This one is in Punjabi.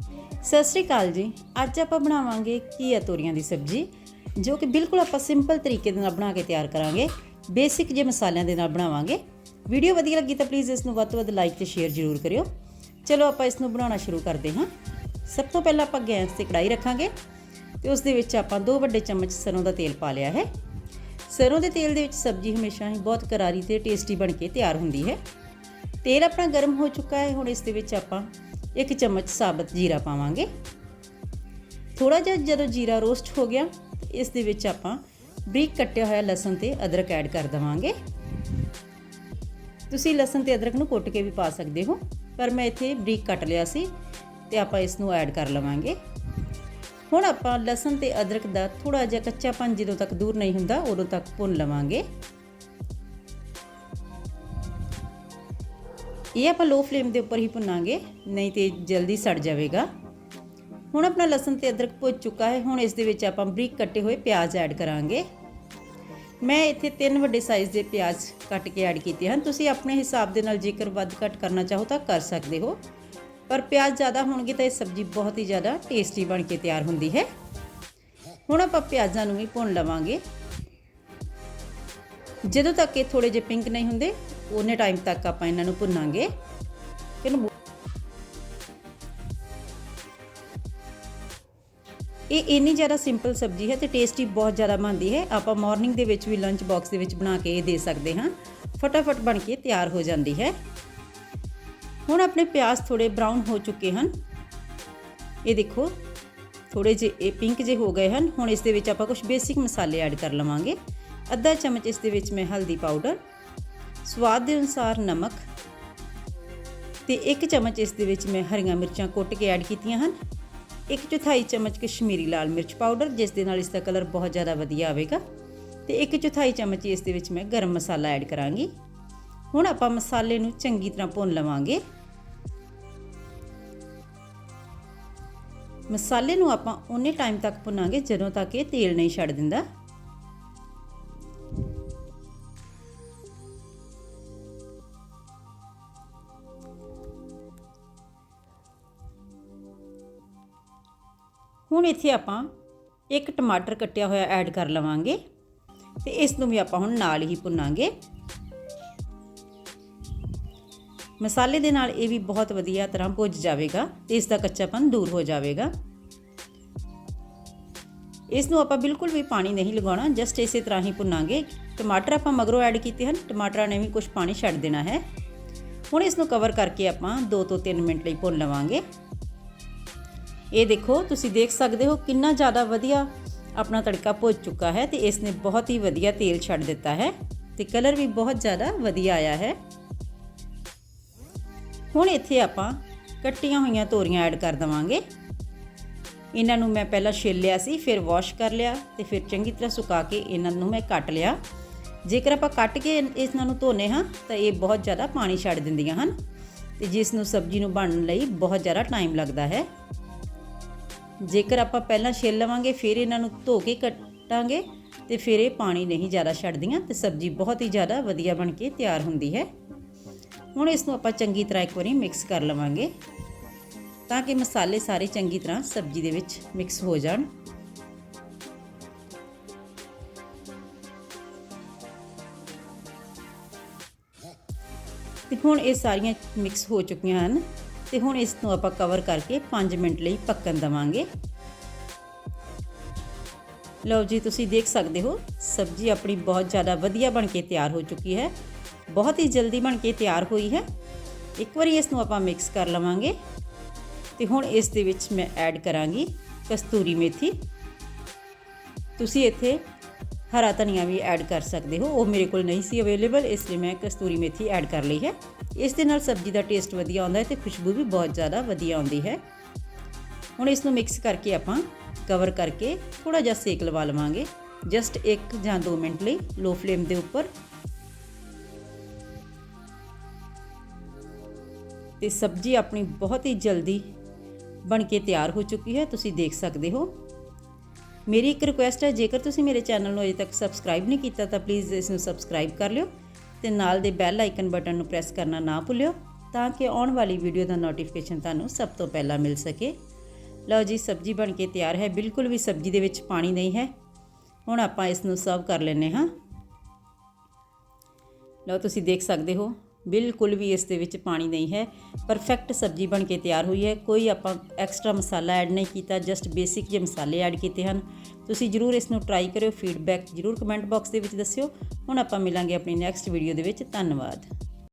ਸਤਿ ਸ੍ਰੀ ਅਕਾਲ ਜੀ। ਅੱਜ ਆਪਾਂ ਬਣਾਵਾਂਗੇ ਘੀਆ ਤੋਰੀਆਂ ਦੀ ਸਬਜ਼ੀ, ਜੋ ਕਿ ਬਿਲਕੁਲ ਆਪਾਂ ਸਿੰਪਲ ਤਰੀਕੇ ਦੇ ਨਾਲ ਬਣਾ ਕੇ ਤਿਆਰ ਕਰਾਂਗੇ। ਬੇਸਿਕ ਜੇ ਮਸਾਲਿਆਂ ਦੇ ਨਾਲ ਬਣਾਵਾਂਗੇ। ਵੀਡੀਓ ਵਧੀਆ ਲੱਗੀ ਤਾਂ ਪਲੀਜ਼ ਇਸ ਨੂੰ ਵੱਧ ਤੋਂ ਵੱਧ ਲਾਈਕ ਤੇ ਸ਼ੇਅਰ ਜ਼ਰੂਰ ਕਰਿਓ। ਚਲੋ ਆਪਾਂ ਇਸ ਨੂੰ ਬਣਾਉਣਾ ਸ਼ੁਰੂ ਕਰਦੇ ਹਾਂ। ਸਭ ਤੋਂ ਪਹਿਲਾਂ ਆਪਾਂ ਗੈਸ ਤੇ ਕੜਾਈ ਰੱਖਾਂਗੇ ਤੇ ਉਸ ਦੇ ਵਿੱਚ ਆਪਾਂ 2 ਵੱਡੇ ਚਮਚ ਸਰੋਂ ਦਾ ਤੇਲ ਪਾ ਲਿਆ ਹੈ। ਸਰੋਂ ਦੇ ਤੇਲ ਦੇ ਵਿੱਚ ਸਬਜ਼ੀ ਹਮੇਸ਼ਾ ਹੀ ਬਹੁਤ ਕਰਾਰੀ ਤੇ ਟੇਸਟੀ ਬਣ ਕੇ ਤਿਆਰ ਹੁੰਦੀ ਹੈ। ਤੇਲ ਆਪਣਾ ਗਰਮ ਹੋ ਚੁੱਕਾ ਹੈ। ਹੁਣ ਇਸ ਦੇ ਵਿੱਚ ਆਪਾਂ ਇੱਕ ਚਮਚ ਸਾਬਤ ਜੀਰਾ ਪਾਵਾਂਗੇ। ਥੋੜਾ ਜਿਹਾ ਜਦੋਂ ਜੀਰਾ ਰੋਸਟ ਹੋ ਗਿਆ, ਇਸ ਦੇ ਵਿੱਚ ਆਪਾਂ ਬਰੀਕ ਕੱਟਿਆ ਹੋਇਆ ਲਸਣ ਤੇ ਅਦਰਕ ਐਡ ਕਰ ਦਵਾਂਗੇ। ਤੁਸੀਂ ਲਸਣ ਤੇ ਅਦਰਕ ਨੂੰ ਕੁੱਟ ਕੇ ਵੀ ਪਾ ਸਕਦੇ ਹੋ, ਪਰ ਮੈਂ ਇੱਥੇ ਬਰੀਕ ਕੱਟ ਲਿਆ ਸੀ ਤੇ ਆਪਾਂ ਇਸ ਨੂੰ ਐਡ ਕਰ ਲਵਾਂਗੇ। ਹੁਣ ਆਪਾਂ ਲਸਣ ਤੇ ਅਦਰਕ ਦਾ ਥੋੜਾ ਜਿਹਾ ਕੱਚਾਪਨ ਜਦੋਂ ਤੱਕ ਦੂਰ ਨਹੀਂ ਹੁੰਦਾ, ਉਦੋਂ ਤੱਕ ਭੁੰਨ ਲਵਾਂਗੇ। ਇਹ ਆਪਾਂ ਲੋ ਫਲੇਮ ਦੇ ਉੱਪਰ ਹੀ ਭੁੰਨਾਂਗੇ, ਨਹੀਂ ਤੇ ਜਲਦੀ ਸੜ ਜਾਵੇਗਾ। ਹੁਣ ਆਪਣਾ ਲਸਣ ਤੇ ਅਦਰਕ ਭੁੱਜ ਚੁੱਕਾ ਹੈ। ਹੁਣ ਇਸ ਦੇ ਵਿੱਚ ਆਪਾਂ ਬਰੀਕ ਕੱਟੇ ਹੋਏ ਪਿਆਜ਼ ਐਡ ਕਰਾਂਗੇ। ਮੈਂ ਇੱਥੇ ਤਿੰਨ ਵੱਡੇ ਸਾਈਜ਼ ਦੇ ਪਿਆਜ਼ ਕੱਟ ਕੇ ਐਡ ਕੀਤੇ ਹਨ। ਤੁਸੀਂ ਆਪਣੇ ਹਿਸਾਬ ਦੇ ਨਾਲ ਜੇਕਰ ਵੱਧ ਘੱਟ ਕਰਨਾ ਚਾਹੋ ਤਾਂ ਕਰ ਸਕਦੇ ਹੋ। ਪਰ ਪਿਆਜ਼ ਜ਼ਿਆਦਾ ਹੋਣਗੇ ਤਾਂ ਇਹ ਸਬਜ਼ੀ ਬਹੁਤ ਹੀ ਜ਼ਿਆਦਾ ਟੇਸਟੀ ਬਣ ਕੇ ਤਿਆਰ ਹੁੰਦੀ ਹੈ। ਹੁਣ ਆਪਾਂ ਪਿਆਜ਼ਾਂ ਨੂੰ ਵੀ ਭੁੰਨ ਲਵਾਂਗੇ। ਜਦੋਂ ਤੱਕ ਇਹ ਥੋੜੇ ਜਿਹੇ ਪਿੰਕ ਨਹੀਂ ਹੁੰਦੇ, ਉਹਨੇ ਟਾਈਮ ਤੱਕ ਆਪਾਂ ਇਹਨਾਂ ਨੂੰ ਭੁੰਨਾਂਗੇ। ਇਹਨੂੰ ਇਹ ਇੰਨੀ ਜ਼ਿਆਦਾ ਸਿੰਪਲ ਸਬਜ਼ੀ ਹੈ ਤੇ ਟੇਸਟੀ ਬਹੁਤ ਜ਼ਿਆਦਾ ਬਣਦੀ ਹੈ। ਆਪਾਂ ਮਾਰਨਿੰਗ ਦੇ ਵਿੱਚ ਵੀ ਲੰਚ ਬਾਕਸ ਦੇ ਵਿੱਚ ਬਣਾ ਕੇ ਇਹ ਦੇ ਸਕਦੇ ਹਾਂ। ਫਟਾਫਟ ਬਣ ਕੇ ਤਿਆਰ ਹੋ ਜਾਂਦੀ ਹੈ। ਹੁਣ ਆਪਣੇ ਪਿਆਜ਼ ਥੋੜੇ ਬਰਾਊਨ ਹੋ ਚੁੱਕੇ ਹਨ। ਇਹ ਦੇਖੋ ਥੋੜੇ ਜਿਹੇ ਇਹ ਪਿੰਕ ਜੇ ਹੋ ਗਏ ਹਨ। ਹੁਣ ਇਸ ਦੇ ਵਿੱਚ ਆਪਾਂ ਕੁਝ ਬੇਸਿਕ ਮਸਾਲੇ ਐਡ ਕਰ ਲਵਾਂਗੇ। ਅੱਧਾ ਚਮਚ ਇਸ ਦੇ ਵਿੱਚ ਮੈਂ ਹਲਦੀ ਪਾਊਡਰ, ਸਵਾਦ ਦੇ ਅਨੁਸਾਰ ਨਮਕ ਤੇ ਇੱਕ ਚਮਚ ਇਸ ਦੇ ਵਿੱਚ ਮੈਂ ਹਰੀਆਂ ਮਿਰਚਾਂ ਕੁੱਟ ਕੇ ਐਡ ਕੀਤੀਆਂ ਹਨ। ਇੱਕ ਚੌਥਾਈ ਚਮਚ ਕਸ਼ਮੀਰੀ ਲਾਲ ਮਿਰਚ ਪਾਊਡਰ, ਜਿਸ ਦੇ ਨਾਲ ਇਸ ਦਾ ਕਲਰ ਬਹੁਤ ਜ਼ਿਆਦਾ ਵਧੀਆ ਆਵੇਗਾ। ਤੇ ਇੱਕ ਚੌਥਾਈ ਚਮਚ ਇਸ ਦੇ ਵਿੱਚ ਮੈਂ ਗਰਮ ਮਸਾਲਾ ਐਡ ਕਰਾਂਗੀ। ਹੁਣ ਆਪਾਂ ਮਸਾਲੇ ਨੂੰ ਚੰਗੀ ਤਰ੍ਹਾਂ ਭੁੰਨ ਲਵਾਂਗੇ। ਮਸਾਲੇ ਨੂੰ ਆਪਾਂ ਉਨੇ ਟਾਈਮ ਤੱਕ ਭੁੰਨਾਂਗੇ, ਜਦੋਂ ਤੱਕ ਇਹ ਤੇਲ ਨਹੀਂ ਛੱਡ ਦਿੰਦਾ। ਹੁਣ ਇੱਥੇ ਆਪਾਂ ਇੱਕ ਟਮਾਟਰ ਕੱਟਿਆ ਹੋਇਆ ਐਡ ਕਰ ਲਵਾਂਗੇ ਤੇ ਇਸ ਨੂੰ ਵੀ ਆਪਾਂ ਹੁਣ ਨਾਲ ਹੀ ਭੁੰਨਾਂਗੇ। ਮਸਾਲੇ ਦੇ ਨਾਲ ਇਹ ਵੀ ਬਹੁਤ ਵਧੀਆ ਤਰ੍ਹਾਂ ਭੁੱਜ ਜਾਵੇਗਾ ਤੇ ਇਸ ਦਾ ਕੱਚਾਪਨ ਦੂਰ ਹੋ ਜਾਵੇਗਾ। ਇਸ ਨੂੰ ਆਪਾਂ ਬਿਲਕੁਲ ਵੀ ਪਾਣੀ ਨਹੀਂ ਲਗਾਉਣਾ, ਜਸਟ ਇਸੇ ਤਰ੍ਹਾਂ ਹੀ ਭੁੰਨਾਂਗੇ। ਟਮਾਟਰ ਆਪਾਂ ਮਗਰੋਂ ਐਡ ਕੀਤੇ ਹਨ, ਟਮਾਟਰਾਂ ਨੇ ਵੀ ਕੁਝ ਪਾਣੀ ਛੱਡ ਦੇਣਾ ਹੈ। ਹੁਣ ਇਸ ਨੂੰ ਕਵਰ ਕਰਕੇ ਆਪਾਂ 2 ਤੋਂ 3 ਮਿੰਟ ਲਈ ਭੁੰਨ ਲਵਾਂਗੇ। ਇਹ ਦੇਖੋ, ਤੁਸੀਂ ਦੇਖ ਸਕਦੇ ਹੋ ਕਿੰਨਾ ਜ਼ਿਆਦਾ ਵਧੀਆ ਆਪਣਾ ਤੜਕਾ ਭੁੱਜ ਚੁੱਕਾ ਹੈ ਤੇ ਇਸ ਨੇ ਬਹੁਤ ਹੀ ਵਧੀਆ ਤੇਲ ਛੱਡ ਦਿੱਤਾ ਹੈ ਤੇ ਕਲਰ ਵੀ ਬਹੁਤ ਜ਼ਿਆਦਾ ਵਧੀਆ ਆਇਆ ਹੈ। ਹੁਣ ਇੱਥੇ ਆਪਾਂ ਕੱਟੀਆਂ ਹੋਈਆਂ ਤੋਰੀਆਂ ਐਡ ਕਰ ਦਵਾਂਗੇ। ਇਹਨਾਂ ਨੂੰ ਮੈਂ ਪਹਿਲਾਂ ਛਿੱਲ ਲਿਆ ਸੀ, ਫਿਰ ਵਾਸ਼ ਕਰ ਲਿਆ ਤੇ ਫਿਰ ਚੰਗੀ ਤਰ੍ਹਾਂ ਸੁਕਾ ਕੇ ਇਹਨਾਂ ਨੂੰ ਮੈਂ ਕੱਟ ਲਿਆ। ਜੇਕਰ ਆਪਾਂ ਕੱਟ ਕੇ ਇਹਨਾਂ ਨੂੰ ਧੋਨੇ ਹਾਂ, ਤਾਂ ਇਹ ਬਹੁਤ ਜ਼ਿਆਦਾ ਪਾਣੀ ਛੱਡ ਦਿੰਦੀਆਂ ਹਨ ਤੇ ਜਿਸ ਨੂੰ ਸਬਜ਼ੀ ਨੂੰ ਬਣਨ ਲਈ ਬਹੁਤ ਜ਼ਿਆਦਾ ਟਾਈਮ ਲੱਗਦਾ ਹੈ। ਜੇਕਰ ਆਪਾਂ ਪਹਿਲਾਂ ਛਿੱਲ ਲਵਾਂਗੇ, ਫਿਰ ਇਹਨਾਂ ਨੂੰ ਧੋ ਕੇ ਕੱਟਾਂਗੇ ਤੇ ਫਿਰ ਇਹ ਪਾਣੀ ਨਹੀਂ ਜ਼ਿਆਦਾ ਛੱਡਦੀਆਂ ਤੇ ਸਬਜ਼ੀ ਬਹੁਤ ਹੀ ਜ਼ਿਆਦਾ ਵਧੀਆ ਬਣ ਕੇ ਤਿਆਰ ਹੁੰਦੀ ਹੈ। ਹੁਣ ਇਸ ਨੂੰ ਆਪਾਂ ਚੰਗੀ ਤਰ੍ਹਾਂ ਇੱਕ ਵਾਰੀ ਮਿਕਸ ਕਰ ਲਵਾਂਗੇ ਤਾਂ ਕਿ ਮਸਾਲੇ ਸਾਰੇ ਚੰਗੀ ਤਰ੍ਹਾਂ ਸਬਜ਼ੀ ਦੇ ਵਿੱਚ ਮਿਕਸ ਹੋ ਜਾਣ। ਤੇ ਹੁਣ ਇਹ ਸਾਰੀਆਂ ਮਿਕਸ ਹੋ ਚੁੱਕੀਆਂ ਹਨ। ਤੇ ਹੁਣ ਇਸ ਨੂੰ ਆਪਾਂ ਕਵਰ ਕਰਕੇ 5 ਮਿੰਟ ਲਈ ਪੱਕਣ ਦਵਾਂਗੇ। ਲਓ ਜੀ, ਤੁਸੀਂ ਦੇਖ ਸਕਦੇ ਹੋ, ਸਬਜ਼ੀ ਆਪਣੀ ਬਹੁਤ ਜ਼ਿਆਦਾ ਵਧੀਆ ਬਣ ਕੇ ਤਿਆਰ ਹੋ ਚੁੱਕੀ ਹੈ। ਬਹੁਤ ਹੀ ਜਲਦੀ ਬਣ ਕੇ ਤਿਆਰ ਹੋਈ ਹੈ। ਇੱਕ ਵਾਰੀ ਇਸ ਨੂੰ ਆਪਾਂ ਮਿਕਸ ਕਰ ਲਵਾਂਗੇ। ਤੇ ਹੁਣ ਇਸ ਦੇ ਵਿੱਚ ਮੈਂ ਐਡ ਕਰਾਂਗੀ ਕਸਤੂਰੀ ਮੇਥੀ। ਤੁਸੀਂ ਇੱਥੇ ਹਰਾ ਧਨੀਆ ਵੀ ਐਡ ਕਰ ਸਕਦੇ ਹੋ। ਉਹ ਮੇਰੇ ਕੋਲ ਨਹੀਂ ਸੀ ਅਵੇਲੇਬਲ ਇਸ ਲਈ ਮੈਂ ਕਸਤੂਰੀ ਮੇਥੀ ਐਡ ਕਰ ਲਈ ਹੈ। ਇਸ ਦੇ ਨਾਲ ਸਬਜ਼ੀ ਦਾ ਟੇਸਟ ਵਧੀਆ ਆਉਂਦਾ ਹੈ ਤੇ ਖੁਸ਼ਬੂ ਵੀ ਬਹੁਤ ਜ਼ਿਆਦਾ ਵਧੀਆ ਆਉਂਦੀ ਹੈ। ਹੁਣ ਇਸ ਨੂੰ ਮਿਕਸ ਕਰਕੇ ਆਪਾਂ ਕਵਰ ਕਰਕੇ ਥੋੜਾ ਜਿਹਾ ਸੇਕ ਲਵਾ ਲਵਾਂਗੇ। ਜਸਟ 1 ਜਾਂ 2 ਮਿੰਟ ਲਈ ਲੋ ਫਲੇਮ ਦੇ ਉੱਪਰ। ਤੇ ਸਬਜ਼ੀ ਆਪਣੀ ਬਹੁਤ ਹੀ ਜਲਦੀ ਬਣ ਕੇ ਤਿਆਰ ਹੋ ਚੁੱਕੀ ਹੈ। ਤੁਸੀਂ ਦੇਖ ਸਕਦੇ ਹੋ ਮੇਰੀ ਇੱਕ ਰਿਕੁਐਸਟ ਹੈ, ਜੇਕਰ ਤੁਸੀਂ ਮੇਰੇ ਚੈਨਲ ਨੂੰ ਅਜੇ ਤੱਕ ਸਬਸਕ੍ਰਾਈਬ ਨਹੀਂ ਕੀਤਾ, ਤਾਂ ਪਲੀਜ਼ ਇਸ ਨੂੰ ਸਬਸਕ੍ਰਾਈਬ ਕਰ ਲਿਓ ਤੇ ਨਾਲ ਦੇ ਬੈਲ ਆਈਕਨ ਬਟਨ ਨੂੰ ਪ੍ਰੈਸ ਕਰਨਾ ਨਾ ਭੁੱਲਿਓ ਤਾਂ ਕਿ ਆਉਣ ਵਾਲੀ ਵੀਡੀਓ ਦਾ ਨੋਟੀਫਿਕੇਸ਼ਨ ਤੁਹਾਨੂੰ ਸਭ ਤੋਂ ਪਹਿਲਾਂ ਮਿਲ ਸਕੇ। ਲਓ ਜੀ, ਸਬਜ਼ੀ ਬਣ ਕੇ ਤਿਆਰ ਹੈ। ਬਿਲਕੁਲ ਵੀ ਸਬਜ਼ੀ ਦੇ ਵਿੱਚ ਪਾਣੀ ਨਹੀਂ ਹੈ। ਹੁਣ ਆਪਾਂ ਇਸ ਨੂੰ ਸਰਵ ਕਰ ਲੈਨੇ ਹਾਂ। ਲਓ, ਤੁਸੀਂ ਦੇਖ ਸਕਦੇ ਹੋ, ਬਿਲਕੁਲ ਵੀ ਇਸ ਦੇ ਵਿੱਚ ਪਾਣੀ ਨਹੀਂ ਹੈ। ਪਰਫੈਕਟ ਸਬਜ਼ੀ ਬਣ ਕੇ ਤਿਆਰ ਹੋਈ ਹੈ। ਕੋਈ ਆਪਾਂ ਐਕਸਟਰਾ ਮਸਾਲਾ ਐਡ ਨਹੀਂ ਕੀਤਾ ਜਸਟ ਬੇਸਿਕ ਜਿਹੇ ਮਸਾਲੇ ਐਡ ਕੀਤੇ ਹਨ। ਤੁਸੀਂ ਜਰੂਰ ਇਸ ਨੂੰ ਟਰਾਈ ਕਰਿਓ ਫੀਡਬੈਕ ਜਰੂਰ ਕਮੈਂਟ ਬਾਕਸ ਦੇ ਵਿੱਚ ਦੱਸਿਓ। ਹੁਣ ਆਪਾਂ ਮਿਲਾਂਗੇ ਆਪਣੀ ਨੈਕਸਟ ਵੀਡੀਓ ਦੇ ਵਿੱਚ। ਧੰਨਵਾਦ।